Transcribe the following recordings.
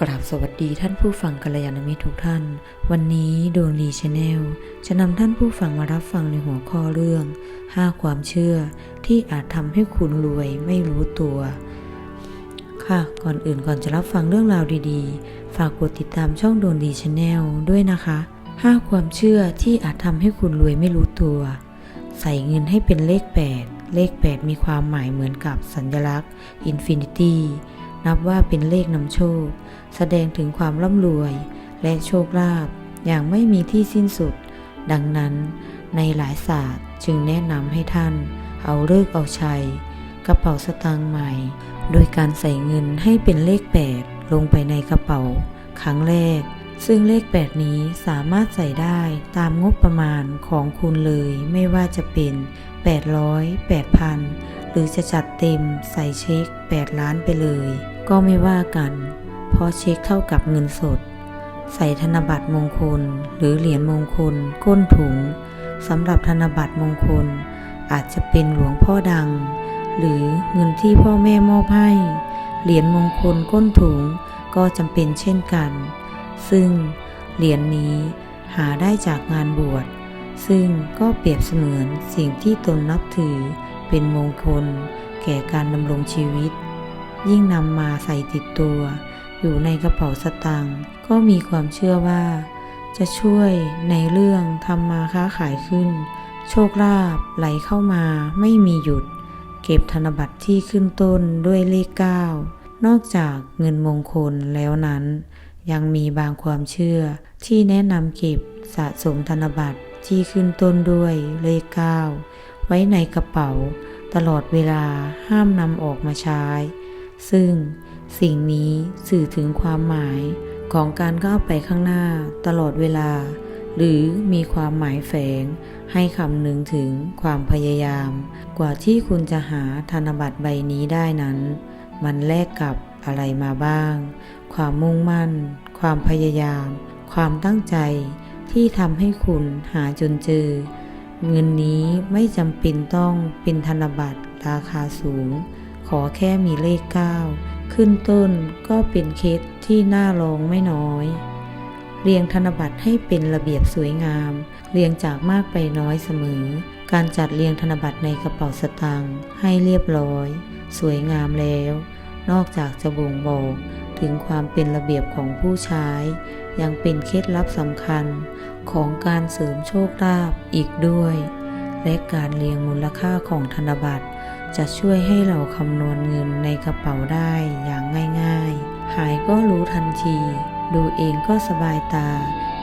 กราบสวัสดีท่านผู้ฟังกัลยาณมิตรทุกท่าน วันนี้ดวงดีชาแนลจะนำท่านผู้ฟังมารับฟังในหัวข้อเรื่อง 5 ความเชื่อที่อาจทำให้คุณรวยไม่รู้ตัว ค่ะ ก่อนอื่นก่อนจะรับฟังเรื่องราวดีๆ ฝากกดติดตามช่องดวงดีชาแนลด้วยนะคะ 5 ความเชื่อที่อาจทำให้คุณรวยไม่รู้ตัว ใส่เงินให้เป็นเลข 8 เลข 8 มีความหมายเหมือนกับสัญลักษณ์อินฟินิตี้ นับว่าเป็นเลขนำโชค แสดงถึงความร่ำรวย และโชคลาภอย่างไม่มีที่สิ้นสุด ดังนั้น ในหลายศาสตร์จึงแนะนำให้ท่าน เอาเลิกเอาชัย กระเป๋าสตางค์ใหม่ โดยการใส่เงินให้เป็นเลข 8 ลงไปในกระเป๋า ครั้งแรก ซึ่งเลข 8 นี้สามารถใส่ได้ตามงบประมาณของคุณเลยไม่ว่าจะเป็น 800 8,000 หรือจะจัดเต็มใส่เช็ค 8 ล้านไปเลย ก็ไม่ว่ากัน เพราะเช็คเท่ากับเงินสด ใส่ธนบัตรมงคล หรือเหรียญมงคล ก้นถุงสำหรับธนบัตรมงคล อาจจะเป็นหลวงพ่อดัง หรือเงินที่พ่อแม่มอบให้ เหรียญมงคลก้นถุงก็จำเป็นเช่นกัน ซึ่งเหรียญนนี้หาได้จากงานบวช ซึ่งก็เปรียบเสมือนสิ่งที่ตนนับถือ เป็นมงคล แก่การดำรงชีวิต ยิ่งนำมาใส่ติดตัว อยู่ในกระเป๋าสตางค์ก็มีความเชื่อว่า จะช่วยในเรื่องทำมาค้าขายขึ้น โชคลาภไหลเข้ามาไม่มีหยุด เก็บธนบัตรที่ขึ้นต้นด้วยเลข9นอกจากเงินมงคลแล้วนั้น ยังมีบางความเชื่อที่แนะนำเก็บสะสมธนบัตรที่ขึ้นต้นด้วยเลข9 ไว้ในกระเป๋า ตลอดเวลาห้ามนำออกมาใช้ ซึ่งสิ่งนี้สื่อถึงความหมายของการก้าวไปข้างหน้าตลอดเวลา หรือมีความหมายแฝง ให้คำนึงถึงความพยายาม กว่าที่คุณจะหาธนบัตรใบนี้ได้นั้น มันแลกกับอะไรมาบ้าง ความมุ่งมั่น ความพยายาม ความตั้งใจที่ทำให้คุณหาจนเจอ เงินนี้ไม่จำเป็นต้องเป็นธนบัตรราคาสูง ขอแค่มีเลข 9 ขึ้นต้นก็เป็นเคสที่น่าลองไม่น้อย เรียงธนบัตรให้เป็นระเบียบสวยงาม เรียงจากมากไปน้อยเสมอ การจัดเรียงธนบัตรในกระเป๋าสตางค์ให้เรียบร้อย สวยงามแล้ว นอกจากจะบ่งบอกถึงความเป็นระเบียบของผู้ใช้ ยังเป็นเคล็ดลับสำคัญ ของการเสริมโชคลาภอีกด้วย และการเรียงมูลค่าของธนบัตร จะช่วยให้เราคำนวณเงินในกระเป๋าได้อย่างง่าย ๆ หายก็รู้ทันที ดูเองก็สบายตา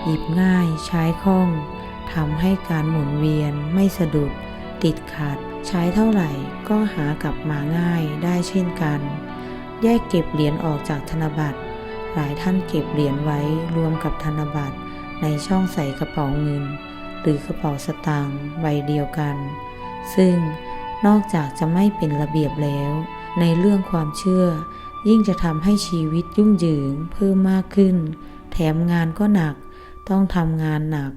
หยิบง่ายใช้คล่องทำให้การหมุนเวียนไม่สะดุด ติดขัด ใช้เท่าไหร่ก็หากลับมาง่ายได้เช่นกัน แยกเก็บเหรียญออกจากธนบัตร หลายท่านเก็บเหรียญไว้รวมกับธนบัตร ในช่องใส่กระเป๋าเงิน หรือกระเป๋าสตางค์ใบเดียวกัน ซึ่งนอกจากจะไม่เป็นระเบียบแล้ว ในเรื่องความเชื่อ ยิ่งจะทำให้ชีวิตยุ่งเหยิงเพิ่มมากขึ้น แถมงานก็หนัก ต้องทำงานหนัก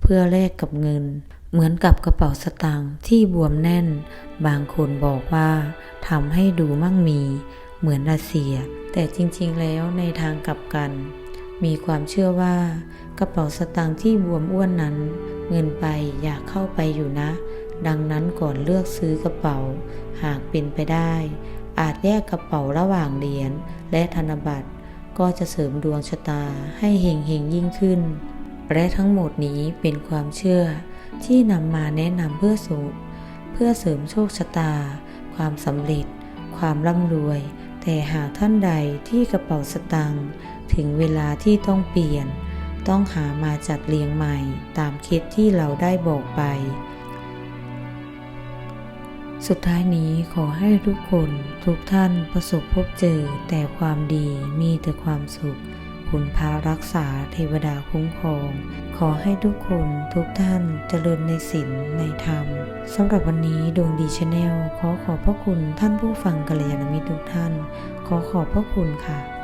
เพื่อแลกกับเงิน เหมือนกับกระเป๋าสตางค์ที่บวมแน่น บางคนบอกว่าทำให้ดูมั่งมี เหมือนรัสเซีย แต่จริง ๆ แล้วในทางกลับกัน มีความเชื่อว่ากระเป๋าสตางค์ที่บวมอ้วนนั้น เงินไปอยากเข้าไปอยู่นะ ดังนั้นก่อนเลือกซื้อกระเป๋า หากเป็นไปได้ อาจแยกกระเป๋าระหว่างเหรียญและธนบัตร ก็จะเสริมดวงชะตาให้เฮงเฮงยิ่งขึ้น และทั้งหมดนี้เป็นความเชื่อที่นำมาแนะนำเพื่อสูเพื่อเสริมโชคชะตา ความสำเร็จ ความร่ำรวย แต่หากท่านใดที่กระเป๋าสตางค์ ถึงเวลาที่ต้องเปลี่ยน ต้องหามาจัดเรียงใหม่ตามเคสที่เราได้บอกไป สุดท้ายนี้ขอให้ทุกคนทุกท่านประสบพบเจอแต่ความดีมีแต่ความสุขคุณพารักษาเทวดาคุ้มครอง ขอให้ทุกคนทุกท่านเจริญในศีลในธรรมสำหรับวันนี้ดวงดีชาแนลขอขอบพระคุณท่านผู้ฟังกัลยาณมิตรทุกท่าน ขอขอบพระคุณค่ะ